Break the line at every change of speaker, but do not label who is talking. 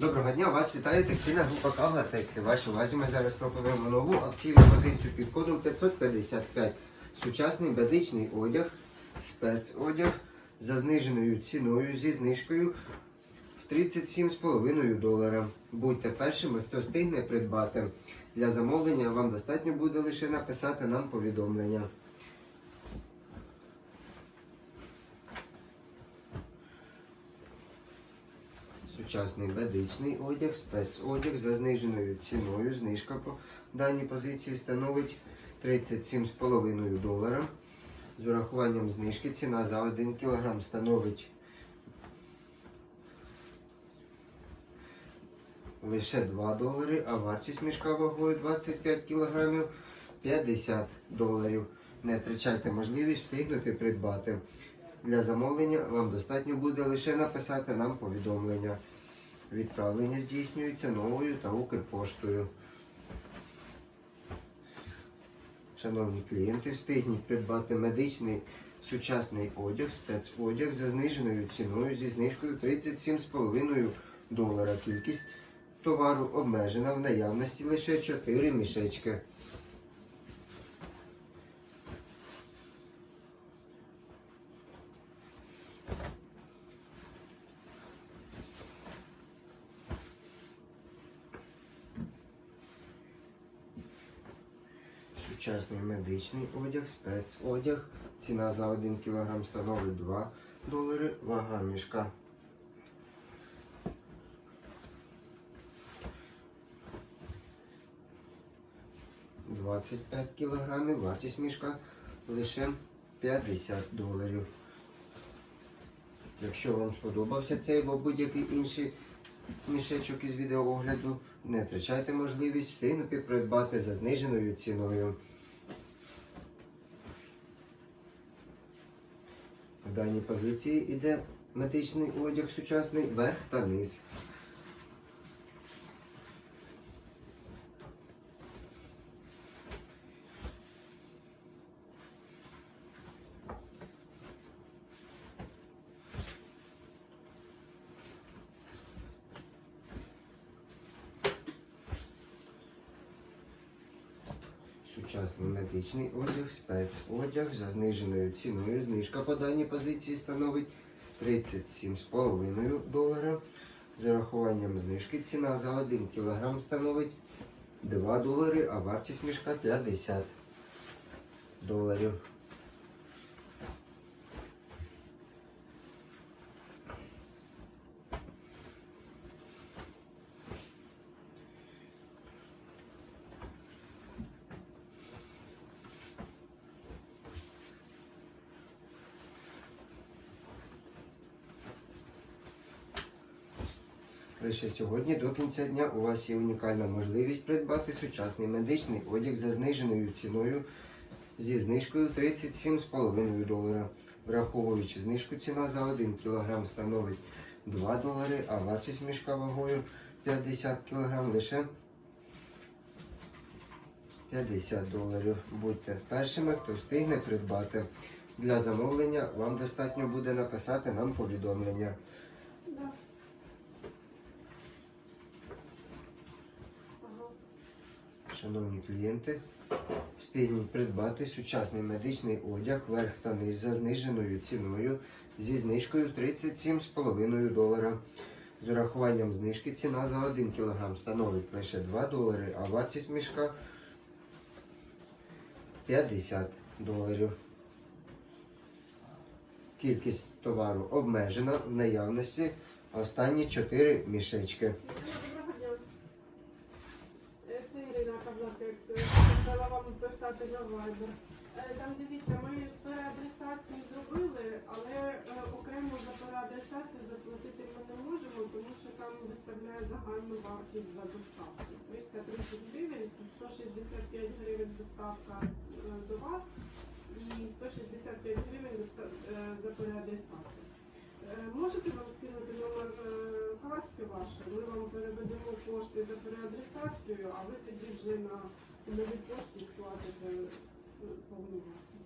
Доброго дня, вас вітає текстильна група Кавлатекси. Вашій увазі ми зараз пропонуємо нову акційну позицію під кодом 555. Сучасний медичний одяг, спецодяг за зниженою ціною зі знижкою в 37,5 долара. Будьте першими, хто встигне придбати. Для замовлення вам достатньо буде лише написати нам повідомлення. Сучасний медичний одяг, спецодяг за зниженою ціною. Знижка по даній позиції становить 37,5 долара. З урахуванням знижки ціна за 1 кг становить лише 2 долари, а вартість мішка вагою 25 кг 50 доларів. Не втрачайте можливість встигнути придбати. Для замовлення вам достатньо буде лише написати нам повідомлення. Відправлення здійснюється новою та Укрпоштою. Шановні клієнти, встигніть придбати медичний сучасний одяг, спецодяг за зниженою ціною зі знижкою 37,5 долара. Кількість товару обмежена в наявності лише 4 мішечки. Сучасний медичний одяг, спецодяг. Ціна за 1 кг становить 2 долари. Вага мішка. Двадцять п'ять кілограмів, вартість мішка лише 50 доларів. Якщо вам сподобався цей або будь-який інший мішечок із відеоогляду, не втрачайте можливість встигнути придбати за зниженою ціною. В даній позиції йде медичний одяг сучасний верх та низ. Сучасний медичний одяг, спецодяг за зниженою ціною. Знижка по даній позиції становить 37,5 долара. З урахуванням знижки ціна за 1 кг становить 2 долари, а вартість мішка 50 доларів. Лише сьогодні до кінця дня у вас є унікальна можливість придбати сучасний медичний одяг за зниженою ціною зі знижкою 37,5 долара. Враховуючи знижку, ціна за 1 кг становить 2 долари, а вартість мішка вагою 50 кг лише 50 доларів. Будьте першими, хто встигне придбати. Для замовлення вам достатньо буде написати нам повідомлення. Шановні клієнти, встигніть придбати сучасний медичний одяг верх та низ за зниженою ціною зі знижкою 37,5 долара. З урахуванням знижки ціна за 1 кг становить лише 2 долари, а вартість мішка 50 доларів. Кількість товару обмежена в наявності останні 4 мішечки.
Доброго дня. Е, Це Ірина Каблатекс. Хотіла вам на Viber. Там дивіться, ми переадресацію зробили, але е, окремо за переадресацію заплатити ми не можемо, тому що там виставляє загальну вартість за доставку. 330 гривень, це 165 гривень доставка е, до вас і 165 гривень е, за переадресацію. Можете вам скинути номер картки вашої? Ми вам переведемо кошти за переадресацію, а ви тоді вже на сплатите е, повну вартість.